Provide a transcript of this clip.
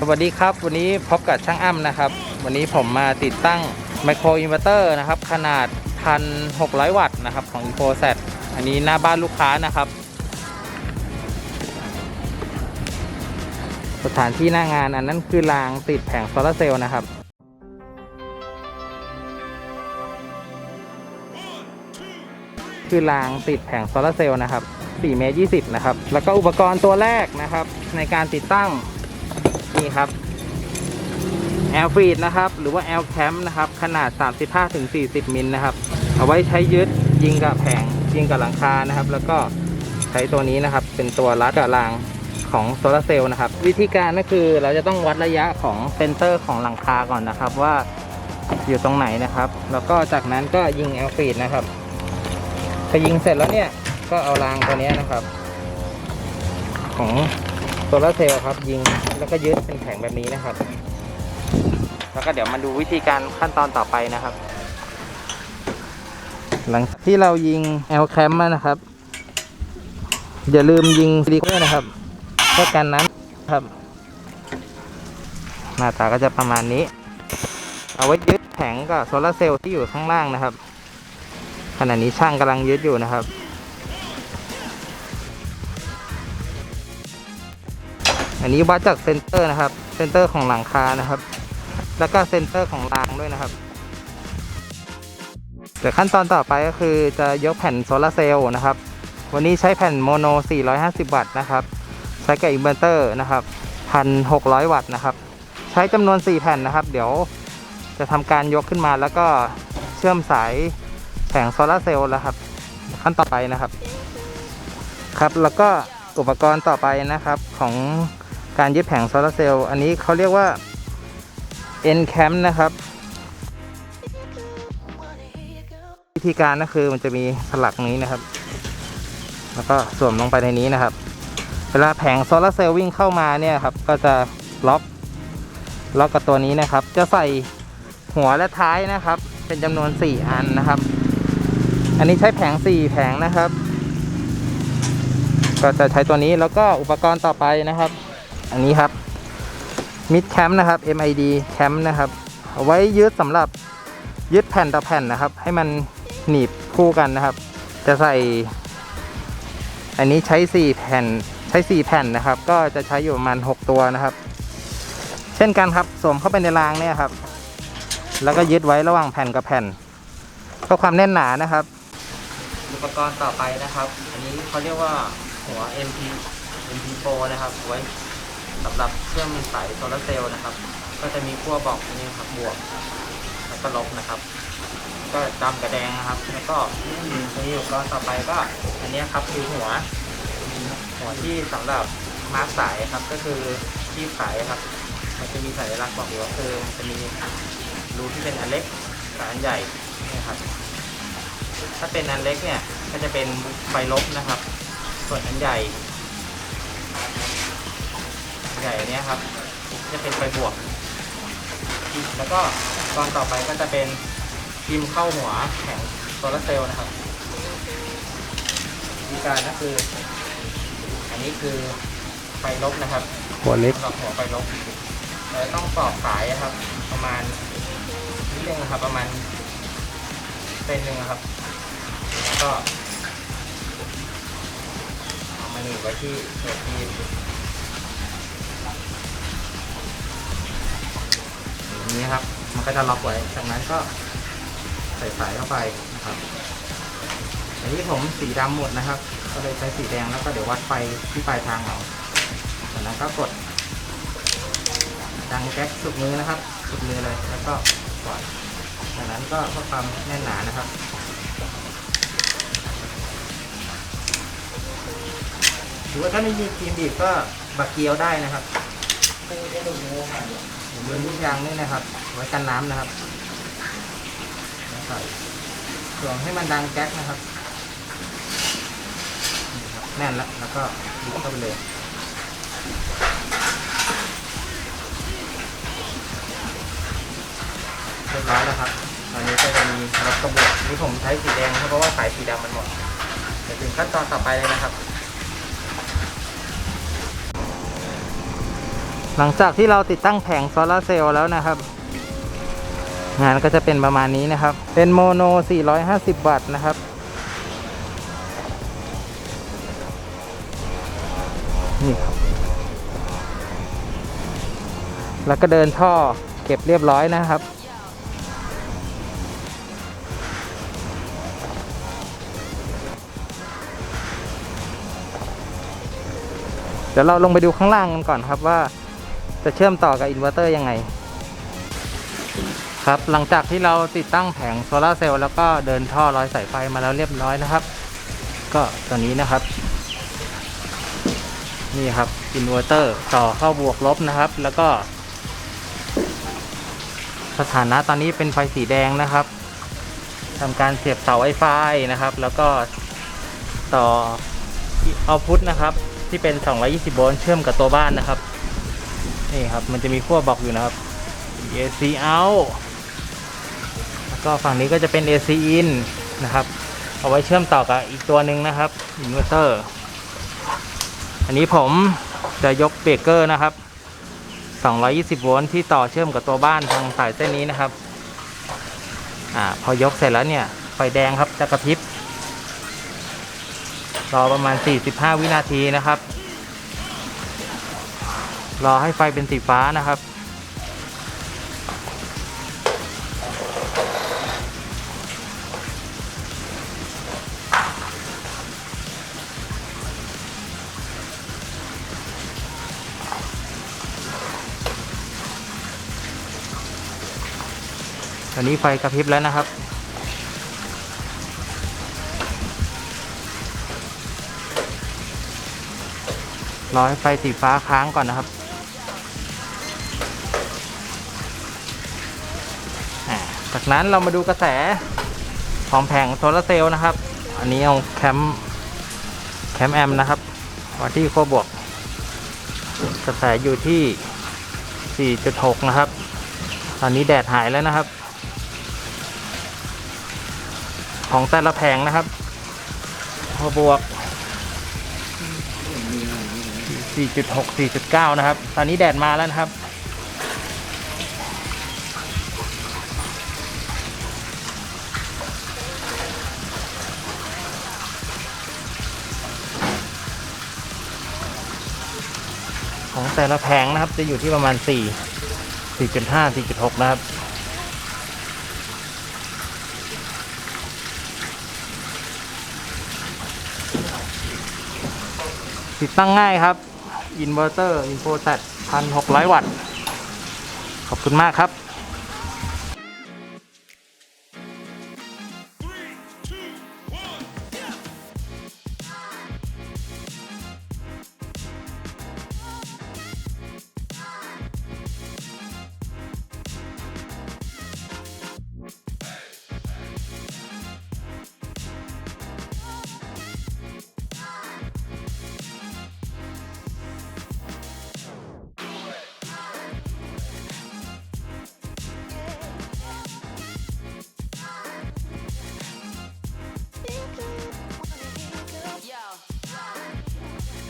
สวัสดีครับ วันนี้พบกับช่างอ้ำนะครับ วันนี้ผมมาติดตั้งไมโครอินเวอร์เตอร์นะครับ ขนาด 1,600 วัตต์นะครับของ e c o s e t อันนี้หน้าบ้านลูกค้านะครับ สถานที่หน้างานอันนั้นคือรางติดแผงโซลาร์เซลล์นะครับคือรางติดแผงโซลาร์เซลล์นะครับ4เมตร20 นะครับ แล้วก็อุปกรณ์ตัวแรกนะครับ ในการติดตั้ง นี่ครับแอลฟีดนะครับ หรือว่าแอลแคมนะครับ ขนาด 35-40 มิลนะครับ เอาไว้ใช้ยึดยิงกับแผงยิงกับหลังคานะครับ แล้วก็ใช้ตัวนี้นะครับ เป็นตัวรัดกับรางของโซลาร์เซลล์นะครับ วิธีการก็คือเราจะต้องวัดระยะของเซนเตอร์ของหลังคาก่อนนะครับ ว่าอยู่ตรงไหนนะครับ แล้วก็จากนั้นก็ยิงแอลฟีดนะครับพอยิงเสร็จแล้วเนี่ยก็เอารางตัวนี้นะครับ ของ โซลาร์เซลล์ครับยิงแล้วก็ยึดเป็นแผงแบบนี้นะครับ แล้วก็เดี๋ยวมาดูวิธีการขั้นตอนต่อไปนะครับ หลังจากที่เรายิงแอลแคมนะครับ อย่าลืมยิงซิลิโคนนะครับเพื่อกันน้ำครับ หน้าตาก็จะประมาณนี้ เอาไว้ยึดแผงกับโซลาร์เซลล์ที่อยู่ข้างล่างนะครับขณะนี้ช่างกำลังยึดอยู่นะครับ อันนี้วัดจากเซนเตอร์นะครับ เซนเตอร์ของหลังคานะครับ แล้วก็เซนเตอร์ของรางด้วยนะครับเดี๋ยวขั้นตอนต่อไปก็คือจะยกแผ่นโซลาร์เซลล์นะครับ วันนี้ใช้แผ่นโมโน 450 วัตต์นะครับ ใช้กับอินเวอร์เตอร์นะครับ 1,600 วัตต์นะครับ ใช้จำนวน 4 แผ่นนะครับ เดี๋ยวจะทำการยกขึ้นมาแล้วก็เชื่อมสายแผงโซลาร์เซลล์แล้วครับขั้นต่อไปนะครับ ครับแล้วก็อุปกรณ์ต่อไปนะครับของ การยึดแผงโซลาร์เซลล์อันนี้เขาเรียกว่า N cam นะครับ วิธีการก็คือมันจะมีสลักนี้นะครับ แล้วก็สวมลงไปในนี้นะครับ เวลาแผงโซลาร์เซลล์วิ่งเข้ามาเนี่ยครับ ก็จะล็อกล็อกกับตัวนี้นะครับ จะใส่หัวและท้ายนะครับ เป็นจำนวน 4 อันนะครับ อันนี้ใช้แผง 4 แผงนะครับ ก็จะใช้ตัวนี้แล้วก็อุปกรณ์ต่อไปนะครับ อันนี้ครับมิดแคมนะครับ MID แคมนะครับเอาไว้ยึดสำหรับยึดแผ่นต่อแผ่นนะครับ ให้มันหนีบคู่กันนะครับ จะใส่ อันนี้ใช้ 4 แผ่นใช้ 4 แผ่นนะครับ ก็จะใช้อยู่ประมาณ 6 ตัวนะครับ เช่นกันครับสวมเข้าไปในรางเนี่ยครับ แล้วก็ยึดไว้ระหว่างแผ่นกับแผ่นเพื่อความแน่นหนานะครับ อุปกรณ์ต่อไปนะครับ อันนี้เขาเรียกว่าหัว MP MP4 นะครับไว้ สำหรับเชื่อมสายโซลาร์เซลล์นะครับ ก็จะมีขั้วบอกนี่ครับบวกแล้วก็ลบนะครับ ก็ดำกับแดงนะครับ แล้วก็มีอุปกรณ์ต่อไปก็อันนี้ครับคือหัว หัวที่สำหรับมาร์กสายครับ ก็คือที่สายครับ มันจะมีสัญลักษณ์บอกอยู่ว่าคือมันจะมีรูที่เป็นอันเล็กกับอันใหญ่นะครับ ถ้าเป็นอันเล็กเนี่ยก็จะเป็นไฟลบนะครับ ส่วนอันใหญ่ ใหญ่อันเนี้ยครับ จะเป็นไฟบวก แล้วก็ตอนต่อไปก็จะเป็นพิมพ์เข้าหัวแผงโซลาร์เซลล์นะครับวิธีการก็คือ อันนี้คือไฟลบนะครับหัวเล็กสำหรับหัวไฟลบเราต้องตอกสายนะครับ ประมาณนิดนึงนะครับ ประมาณเซนหนึ่งนะครับ แล้วก็เอามาหนีบไว้ที่ตัวทีม นี้ครับ มันก็จะล็อกไว้ จากนั้นก็ใส่สายเข้าไปนะครับอันนี้ผมสีดำหมดนะครับ ก็เลยใช้สีแดงแล้วก็เดี๋ยววัดไฟที่ปลายทางเราจากนั้นก็กด ดังแก๊กสุดมือนะครับ สุดมือเลย แล้วก็ปล่อยจากนั้นก็เพื่อความแน่นหนานะครับหรือว่าถ้าไม่มีครีมบีบก็บักเกียวได้นะครับ หรือมือลูกยางนี่นะครับ ไว้กันน้ำนะครับใส่ส่วนให้มันดังแก๊กนะครับนี่ครับแน่นแล้วแล้วก็บีบเข้าไปเลยเรียบร้อยแล้วครับตอนนี้ก็จะมีรถกระบะนี่ผมใช้สีแดงเพราะว่าสายสีดำมันหมดเดี๋ยวถึงขั้นตอนต่อไปเลยนะครับ หลังจากที่เราติดตั้งแผงโซลาเซลล์แล้วนะครับ งานก็จะเป็นประมาณนี้นะครับ เป็นโมโน 450 วัตต์นะครับนี่ครับ แล้วก็เดินท่อเก็บเรียบร้อยนะครับเดี๋ยวเราลงไปดูข้างล่างกันก่อนครับว่า จะเชื่อมต่อกับอินเวอร์เตอร์ยังไง ครับหลังจากที่เราติดตั้งแผงโซลาร์เซลล์แล้วก็เดินท่อร้อยสายไฟมาแล้วเรียบร้อยนะครับ ก็ตัวนี้นะครับ นี่ครับอินเวอร์เตอร์ต่อเข้าบวกลบนะครับ แล้วก็ สถานะตอนนี้เป็นไฟสีแดงนะครับทำการเสียบเสาไวไฟนะครับ แล้วก็ต่อเอาพุทนะครับ ที่เป็น 220 โวลต์เชื่อมกับตัวบ้านนะครับ นี่ครับมันจะมีขั้วบอกอยู่นะครับ AC out แล้วก็ฝั่งนี้ก็จะเป็น AC in นะครับ เอาไว้เชื่อมต่อกับอีกตัวหนึ่งนะครับอินเวอร์เตอร์อันนี้ผมจะยกเบรกเกอร์นะครับ 220 โวลต์ที่ต่อเชื่อมกับตัวบ้านทางสายเส้นนี้นะครับอ่าพอยกเสร็จแล้วเนี่ยไฟแดงครับจะกระพริบรอประมาณ 45 วินาทีนะครับ รอให้ไฟเป็นสีฟ้านะครับ ตอนนี้ไฟกระพริบแล้วนะครับรอให้ไฟสีฟ้าค้างก่อนนะครับ จากนั้นเรามาดูกระแสของแผงโซลาร์เซลล์นะครับ อันนี้เอาแคมแคมแอมนะครับมาที่ขั้วบวก กระแสอยู่ที่ 4.6 นะครับ ตอนนี้แดดหายแล้วนะครับ ของแต่ละแผงนะครับขั้วบวก 4.6 4.9 นะครับ ตอนนี้แดดมาแล้วนะครับ ของแต่ละแผงนะครับจะอยู่ที่ประมาณ 4 4.5 4.6 นะครับ ติดตั้งง่ายครับอินเวอร์เตอร์อินโฟแต1,600 วัตต์ ขอบคุณมากครับ